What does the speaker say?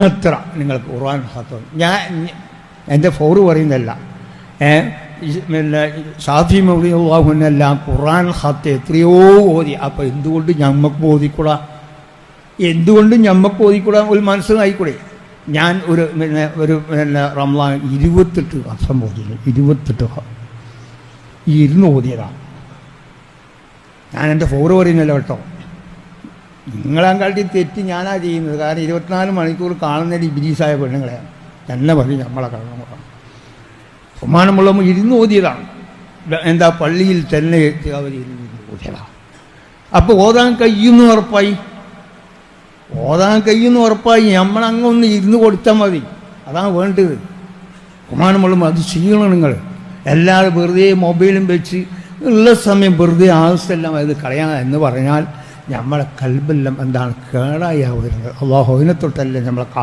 എത്ര? നിങ്ങൾ ഖുർആൻ ഹത്തം ഞാൻ എന്റെ ഫോറ് പറയുന്നതല്ല. പിന്നെ ഷാഫി മൗലിയാഹുനെല്ലാം ഖുർആൻ ഹത്ത് എത്രയോ ഓതി. അപ്പോൾ എന്തുകൊണ്ട് ഞമ്മക്ക് ഓതിക്കൂടാ എന്തുകൊണ്ട് ഞമ്മക്ക് ഓതിക്കൂടാ ഒരു മനസ്സിലായിക്കൂടെ ഞാൻ ഒരു പിന്നെ ഒരു പിന്നെ റംലാൻ ഇരുപത്തെട്ട് വർഷം ഓതിയിരുന്നു ഇരുപത്തെട്ട് ഈ ഇരുന്ന് ഓതിയതാണ് ഞാൻ എന്റെ ഫോറ് പറയുന്നില്ല കേട്ടോ. നിങ്ങളെക്കാട്ടി തെറ്റ് ഞാനാ ചെയ്യുന്നത്. കാരണം ഇരുപത്തിനാല് മണിക്കൂർ കാണുന്ന ഇബിലീസായ പെണ്ണുങ്ങളെയാണ് തന്നെ പറഞ്ഞു നമ്മളെ കള്ളങ്ങളാണ് സമ്മാനമുള്ള ഇരുന്ന് ഓതിയതാണ്. എന്താ പള്ളിയിൽ തന്നെ അവർ ഇരുന്ന് ഓതിയതാണ് അപ്പോൾ ഓതാൻ കഴിയുന്നു ഉറപ്പായി? ഓതാൻ കഴിയുന്നു ഉറപ്പായി. നമ്മളങ്ങ് ഒന്ന് ഇരുന്ന് കൊടുത്താൽ മതി. അതാണ് വേണ്ടത്. കുമാനമുള്ള അത് ചെയ്യണം നിങ്ങൾ എല്ലാവരും വെറുതെ മൊബൈലും വെച്ച് ഉള്ള സമയം വെറുതെ ആവശ്യമെല്ലാം അത് കളയണം എന്ന് പറഞ്ഞാൽ നമ്മളെ കൽബെല്ലാം എന്താണ് കേടായി ആവുന്നത്. അള്ളാഹുവിനെ തൊട്ടല്ലേ നമ്മളെ കാ